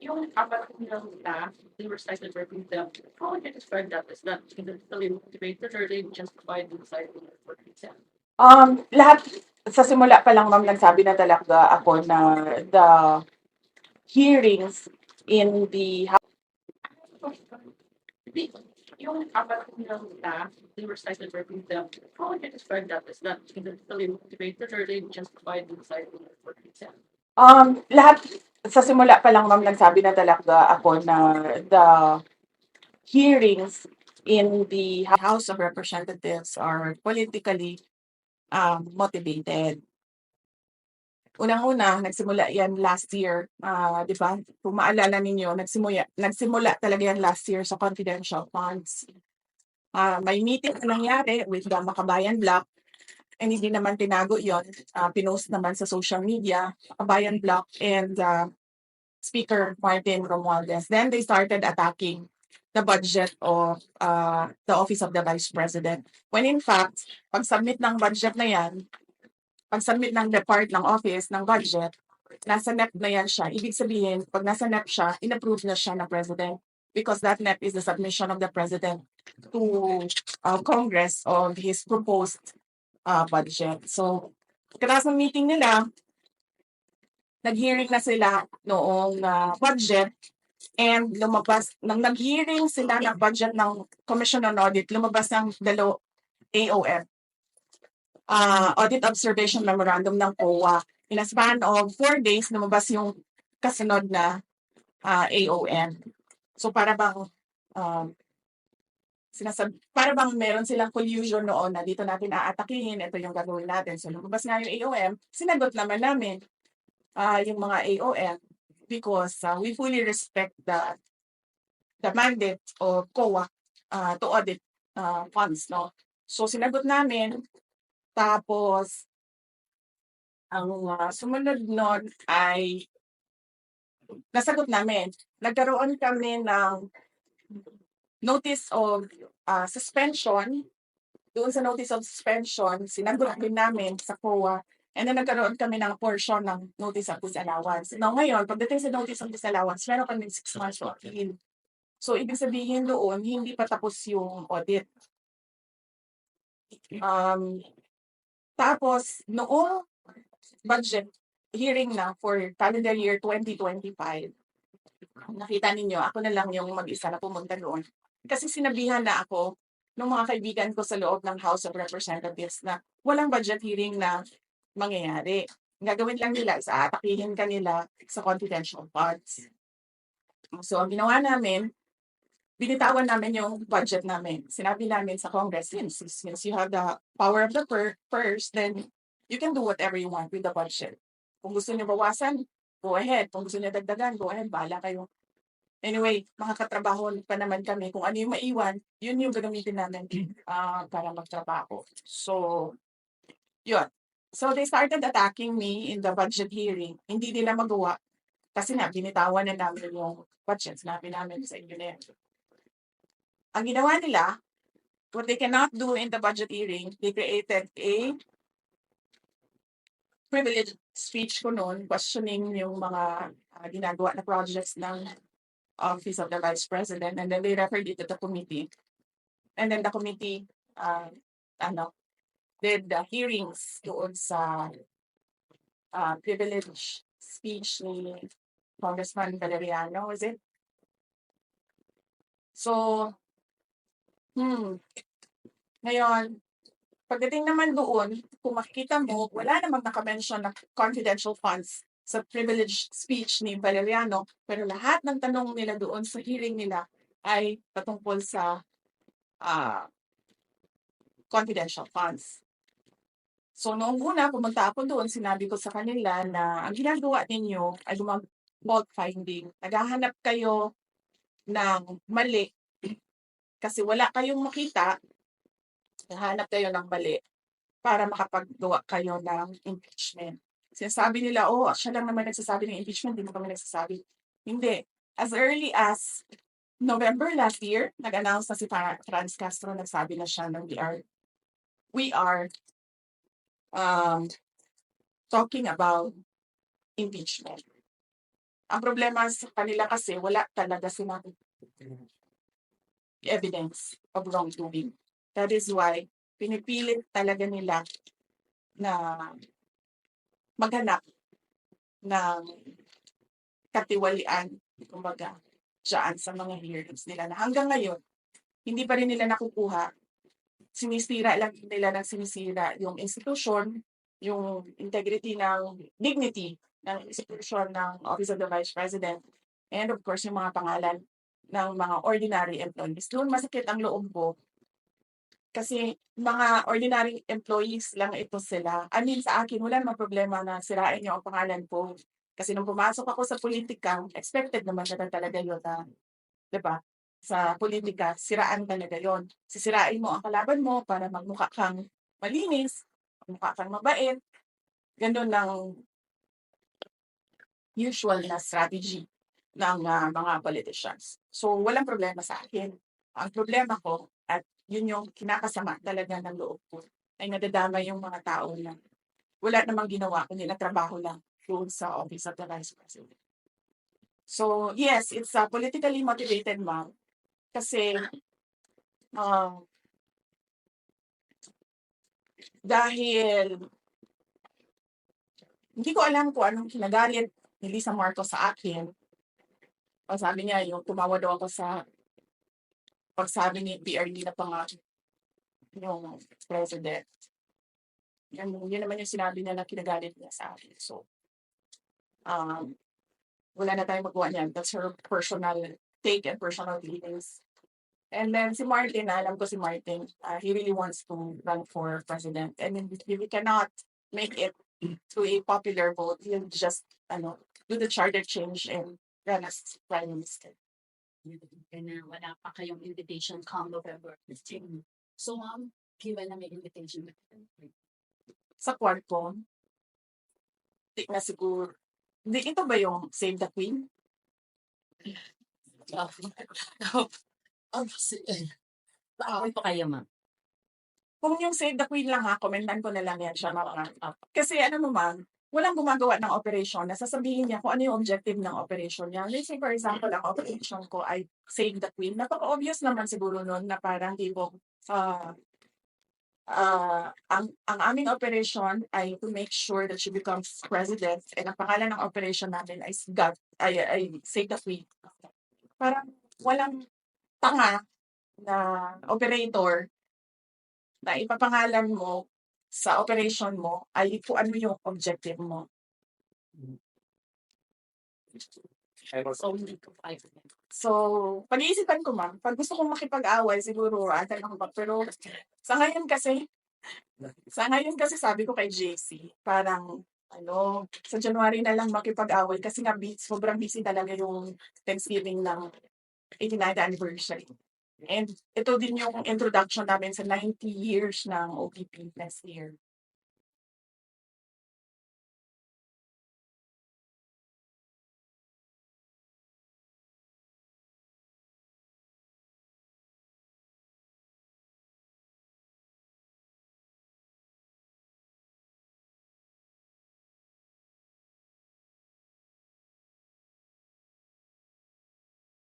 Yung apat nilang staff, they were cited working them. How would you describe that? Is that significantly motivated or they justified in citing for exam? Um, lahat, sa simula pa lang ma'am, nagsabi na talaga ako na the hearings in the yung apat nilang staff, they were cited working them. How would you describe that? Is that significantly motivated or they justified in citing for exam? Um, lahat, sa simula pa lang ma'am, nagsabi na talaga ako na the hearings in the House of Representatives are politically um, motivated. Unang-una, nagsimula yan last year, ah, di ba? Kung maalala ninyo, nagsimula, nagsimula talaga yan last year sa confidential funds. Ah, may meeting na nangyari with the Makabayan Block and hindi naman tinago yon pinost naman sa social media, Makabayan Block and uh, Speaker Martin Romualdez. Then they started attacking the budget of uh, the Office of the Vice President. When in fact, pag-submit ng budget na yan, pag-submit ng depart ng office ng budget, nasa NEP na yan siya. Ibig sabihin, pag nasa NEP siya, inapprove na siya ng President because that NEP is the submission of the President to uh, Congress of his proposed uh, budget. So, kaya sa meeting nila, nag-hearing na sila noong uh, budget and lumabas, nang nag-hearing sila ng budget ng Commission on Audit, lumabas ng dalo AOF, uh, Audit Observation Memorandum ng COA. In a span of four days, lumabas yung kasunod na uh, AOM. So para bang um, sinasab para bang meron silang collusion noon na dito natin aatakihin, ito yung gagawin natin. So lumabas nga yung AOM, sinagot naman namin uh, yung mga AOM because uh, we fully respect the the mandate of COA uh, to audit uh, funds, no? So sinagot namin, tapos ang uh, sumunod nun ay nasagot namin. Nagkaroon kami ng notice of uh, suspension. Doon sa notice of suspension, sinagot namin sa COA And then nagkaroon kami ng portion ng notice of disallowance. Now ngayon, pagdating sa notice of disallowance, meron kami 6 months to appeal. So ibig sabihin doon, hindi pa tapos yung audit. Um, tapos, noong budget hearing na for calendar year 2025, nakita ninyo, ako na lang yung mag-isa na pumunta doon. Kasi sinabihan na ako ng mga kaibigan ko sa loob ng House of Representatives na walang budget hearing na mangyayari. Ang gagawin lang nila is aatakihin kanila sa confidential funds. So, ang ginawa namin, binitawan namin yung budget namin. Sinabi namin sa Congress, since, since you have the power of the pur- purse, then you can do whatever you want with the budget. Kung gusto niyo bawasan, go ahead. Kung gusto niyo dagdagan, go ahead. Bahala kayo. Anyway, makakatrabaho pa naman kami. Kung ano yung maiwan, yun yung gagamitin namin ah, para magtrabaho. So, yun. So they started attacking me in the budget hearing. Hindi nila magawa kasi nga binitawan na namin yung budget. Sinabi namin sa inyo na yan. Ang ginawa nila, what they cannot do in the budget hearing, they created a privileged speech ko noon, questioning yung mga uh, ginagawa na projects ng Office of the Vice President, and then they referred it to the committee. And then the committee, uh, ano, did the hearings doon sa uh, privilege speech ni Congressman Valeriano, is it? So, hmm, ngayon, pagdating naman doon, kung makikita mo, wala namang nakamention na confidential funds sa privilege speech ni Valeriano, pero lahat ng tanong nila doon sa hearing nila ay patungkol sa uh, confidential funds. So noong una, pumunta ako doon, sinabi ko sa kanila na ang ginagawa ninyo ay gumag fault finding. Naghahanap kayo ng mali kasi wala kayong makita, naghahanap kayo ng mali para makapaggawa kayo ng impeachment. Sinasabi nila, oh, siya lang naman nagsasabi ng impeachment, hindi mo kami nagsasabi. Hindi. As early as November last year, nag-announce na si Franz Castro, nagsabi na siya ng we are, we are um, talking about impeachment. Ang problema sa kanila kasi wala talaga silang evidence of wrongdoing. That is why pinipilit talaga nila na maghanap ng katiwalian, kumbaga, dyan sa mga hearings nila na hanggang ngayon, hindi pa rin nila nakukuha. Sinisira lang nila ng sinisira yung institution, yung integrity ng dignity ng institution ng Office of the Vice President, and of course, yung mga pangalan ng mga ordinary employees. Doon masakit ang loob ko kasi mga ordinary employees lang ito sila. I mean, sa akin, wala namang problema na sirain niyo ang pangalan ko. Kasi nung pumasok ako sa politika, expected naman na talaga yun na, di ba? Sa politika, siraan talaga yon. Sisirain mo ang kalaban mo para magmukha kang malinis, magmukha kang mabait. Ganun lang usual na strategy ng ah, mga politicians. So, walang problema sa akin. Ang problema ko, yun yung kinakasama talaga ng loob ko, ay nadadama yung mga tao na wala namang ginawa, kundi trabaho lang doon sa Office of the Vice President. So, yes, it's a politically motivated ma'am. Kasi, ah, dahil hindi ko alam kung anong kinagalit ni Lisa Marcos sa akin. O sabi niya, yung tumawa daw ako sa pagsabi ni PRD na pang yung president. Yan, yun naman yung sinabi niya na kinagalit niya sa akin. So, um, wala na tayong magawa niyan. That's her personal take and personal feelings. And then si Martin, alam ko si Martin, uh, he really wants to run for president. And then if we cannot make it to a popular vote, he'll just, ano, do the charter change and run as prime minister. And uh, wala pa kayong invitation come November 15. So, ma'am, given na may invitation. Sa kwarto, di na siguro, di ito ba yung Save the Queen? Oh, si- eh, pa kayo, ma'am? Kung yung Save the Queen lang ha, komentan ko na lang yan siya mga. Kasi ano mo ma'am, walang gumagawa ng operation na sasabihin niya kung ano yung objective ng operation niya. Let's say for example, ang operation ko ay Save the Queen. Napaka-obvious naman siguro nun na parang tipo, ah ah, ang, ang aming operation ay to make sure that she becomes president and ang pangalan ng operation namin ay, God, ay, ay Save the Queen. Parang walang tanga na operator na ipapangalan mo sa operation mo ay kung ano yung objective mo. So. So, pag-iisipan ko ma'am, pag gusto kong makipag-away, siguro atan ako ba? Pero sa ngayon kasi, sa ngayon kasi sabi ko kay JC, parang ano, sa January na lang makipag-away kasi nga sobrang busy talaga yung Thanksgiving ng 89th anniversary. And ito din yung introduction namin sa 90 years ng OPP next year.